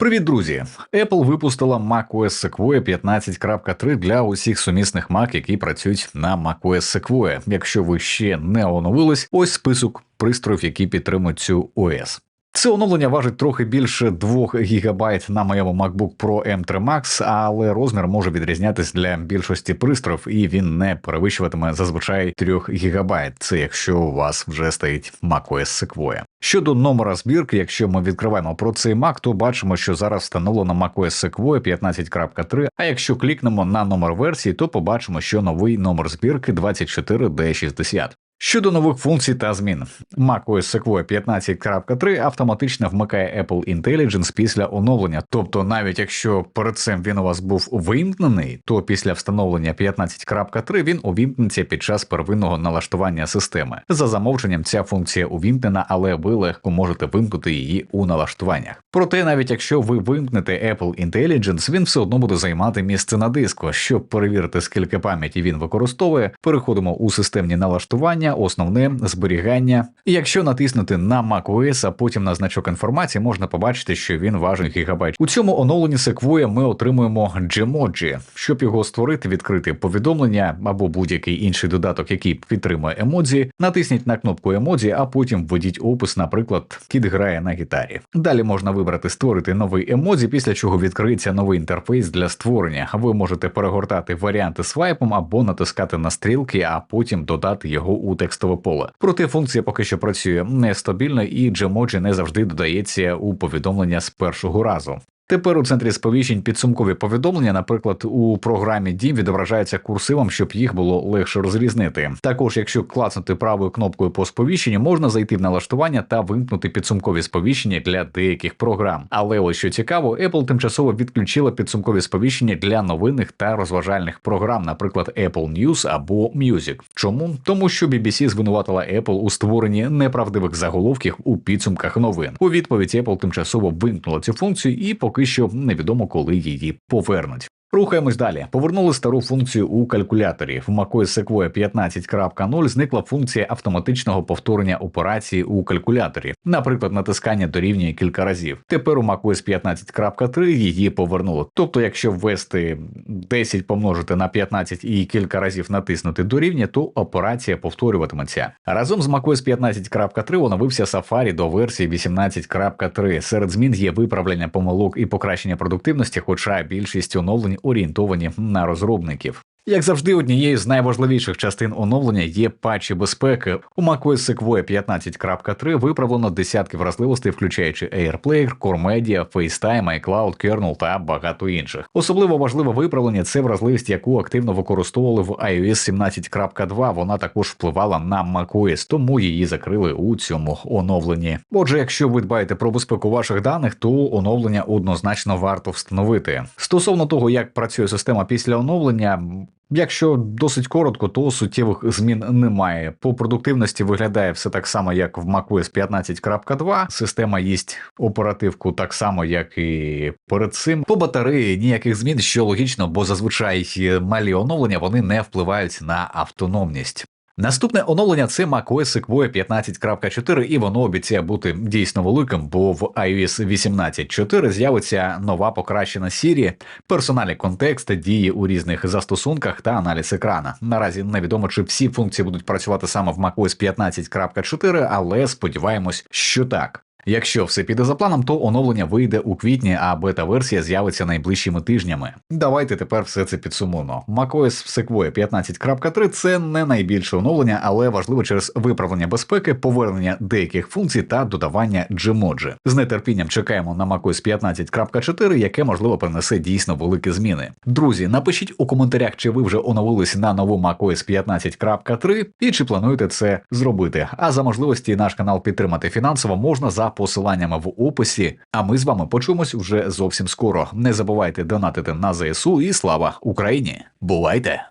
Привіт, друзі! Apple випустила macOS Sequoia 15.3 для усіх сумісних Mac, які працюють на macOS Sequoia. Якщо ви ще не оновились, ось список пристроїв, які підтримують цю ОС. Це оновлення важить трохи більше 2 ГБ на моєму MacBook Pro M3 Max, але розмір може відрізнятись для більшості пристроїв, і він не перевищуватиме зазвичай 3 ГБ. Це якщо у вас вже стоїть macOS Sequoia. Щодо номера збірки, якщо ми відкриваємо про цей Mac, то бачимо, що зараз встановлено macOS Sequoia 15.3, А якщо клікнемо на номер версії, то побачимо, що новий номер збірки 24D60. Щодо нових функцій та змін, macOS Sequoia 15.3 автоматично вмикає Apple Intelligence після оновлення. Тобто, навіть якщо перед цим він у вас був вимкнений, то після встановлення 15.3 він увімкнеться під час первинного налаштування системи. За замовченням ця функція увімкнена, але ви легко можете вимкнути її у налаштуваннях. Проте, навіть якщо ви вимкнете Apple Intelligence, він все одно буде займати місце на диску. Щоб перевірити, скільки пам'яті він використовує, переходимо у системні налаштування основне зберігання. І якщо натиснути на macOS, а потім на значок інформації, можна побачити, що він важить гігабайт. У цьому оновленні Sequoia ми отримуємо Gmoji. Щоб його створити, відкрити повідомлення або будь-який інший додаток, який підтримує емодзі, натисніть на кнопку емодзі, а потім введіть опис, наприклад, кіт грає на гітарі. Далі можна вибрати створити новий емодзі, після чого відкриється новий інтерфейс для створення. Ви можете перегортати варіанти свайпом або натискати на стрілки, а потім додати його у текстове поле. Проте функція поки що працює нестабільно, і Gmoji не завжди додається у повідомлення з першого разу. Тепер у центрі сповіщень підсумкові повідомлення, наприклад, у програмі Дім відображаються курсивом, щоб їх було легше розрізнити. Також, якщо клацнути правою кнопкою по сповіщенню, можна зайти в налаштування та вимкнути підсумкові сповіщення для деяких програм. Але ось що цікаво, Apple тимчасово відключила підсумкові сповіщення для новинних та розважальних програм, наприклад, Apple News або Music. Чому? Тому що BBC звинуватила Apple у створенні неправдивих заголовків у підсумках новин. У відповідь Apple тимчасово вимкнула цю функцію і поки поки що невідомо, коли її повернуть. Рухаємось далі. Повернули стару функцію у калькуляторі. В macOS Sequoia 15.0 зникла функція автоматичного повторення операції у калькуляторі, наприклад, натискання дорівнює кілька разів. Тепер у macOS 15.3 її повернули. Тобто, якщо ввести 10 помножити на 15 і кілька разів натиснути дорівнює, то операція повторюватиметься. Разом з macOS 15.3 оновився Safari до версії 18.3. Серед змін є виправлення помилок і покращення продуктивності, хоча більшість оновлень орієнтовані на розробників. Як завжди, однією з найважливіших частин оновлення є патчі безпеки. У macOS Sequoia 15.3 виправлено десятки вразливостей, включаючи AirPlay, Core Media, FaceTime, iCloud, Kernel та багато інших. Особливо важливе виправлення це вразливість, яку активно використовували в iOS 17.2. Вона також впливала на macOS, тому її закрили у цьому оновленні. Отже, якщо ви дбаєте про безпеку ваших даних, то оновлення однозначно варто встановити. Стосовно того, як працює система після оновлення. Якщо досить коротко, то суттєвих змін немає. По продуктивності виглядає все так само, як в macOS 15.2. Система їсть оперативку так само, як і перед цим. По батареї ніяких змін, що логічно, бо зазвичай малі оновлення вони не впливають на автономність. Наступне оновлення це macOS Sequoia 15.4, і воно обіцяє бути дійсно великим, бо в iOS 18.4 з'явиться нова покращена Siri, персональний контекст, дії у різних застосунках та аналіз екрана. Наразі невідомо, чи всі функції будуть працювати саме в macOS 15.4, але сподіваємось, що так. Якщо все піде за планом, то оновлення вийде у квітні, а бета-версія з'явиться найближчими тижнями. Давайте тепер все це підсумуємо. macOS Sequoia 15.3 це не найбільше оновлення, але важливо через виправлення безпеки, повернення деяких функцій та додавання Gmoji. З нетерпінням чекаємо на macOS 15.4, яке можливо принесе дійсно великі зміни. Друзі, напишіть у коментарях, чи ви вже оновились на нову macOS 15.3 і чи плануєте це зробити. А за можливості наш канал підтримати фінансово можна за посиланнями в описі. А ми з вами почуємось вже зовсім скоро. Не забувайте донатити на ЗСУ і слава Україні! Бувайте!